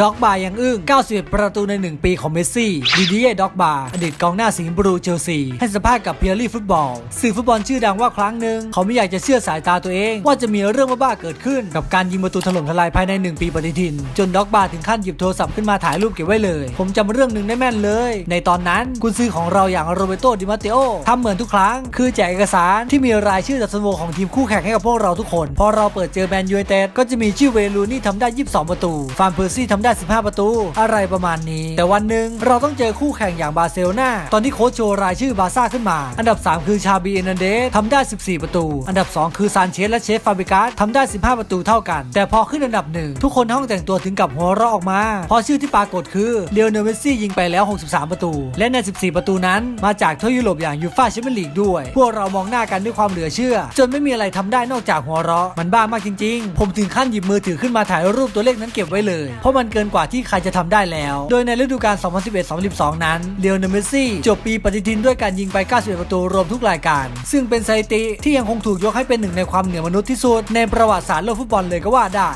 ด็อกบายังอึ้ง 91 ประตูใน 1 ปีของเมสซี่ ดีดีเย่ด็อกบา อดีตกองหน้าสิงห์บลูเชลซี ให้สัมภาษณ์กับเพียรี่ฟุตบอล สื่อฟุตบอลชื่อดังว่าครั้งหนึ่ง เขาไม่อยากจะเชื่อสายตาตัวเอง ว่าจะมีเรื่องบ้าๆเกิดขึ้น กับการยิงประตูถล่มทลายภายใน 1 ปีปฏิทิน จนด็อกบาถึงขั้นหยิบโทรศัพท์ขึ้นมาถ่ายรูปเก็บไว้เลย ผมจำเรื่องหนึ่งได้แม่นเลย ในตอนนั้นกุนซือของเราอย่างโรเบโตดิมาเตโอทำเหมือนทุกครั้ง คือแจกเอกสารที่มีรายชื่อจัดสโมของทีมคู่แข่งให้กับพวกเราทุกคน พอเราเปิดเจอแมนยูไนเต็ดก็จะมีชื่อเวลูนี่ทำได้ 22 ประตู ฟานเพอร์ซี่ทำได้ 15 ประตู อะไรประมาณนี้ แต่วันหนึ่งเราต้องเจอคู่แข่งอย่างบาร์เซโลนาตอนที่โค้ชโชว์รายชื่อบาร์ซ่าขึ้นมา อันดับ 3 คือชาบีเอนันเดสทำได้ 14 ประตู อันดับ 2 คือซานเชสและเชฟฟาบิกัสทำได้ 15 ประตูเท่ากัน แต่พอขึ้นอันดับหนึ่งทุกคนห้องแต่งตัวถึงกับหัวเราะออกมาเพราะชื่อที่ปรากฏคือเลโอเนลเมสซี่ยิงไปแล้ว 63 ประตู และใน 14 ประตูนั้น มาจากทั่วยุโรปอย่างยูฟ่าแชมเปี้ยนลีกด้วย พวกเรามองหน้ากันด้วยความเหลือเชื่อ จนไม่มีอะไรทำได้นอกจากหัวเราะ มันบ้ามากจริง ๆ ผมถึงขั้นหยิบมือถือขึ้นมาถ่ายรูปตัวเลขนั้นเก็บไว้เลย เพราะมันเกินกว่าที่ใครจะทำได้แล้ว โดยในฤดูกาล 2011-2012 นั้นเลโอเนเมซี่จบปีปฏิทินด้วยการยิงไป 91 ประตูรวมทุกรายการ ซึ่งเป็นสถิติที่ยังคงถูกยกให้เป็นหนึ่งในความเหนือมนุษย์ที่สุดในประวัติศาสตร์โลกฟุตบอลเลยก็ว่าได้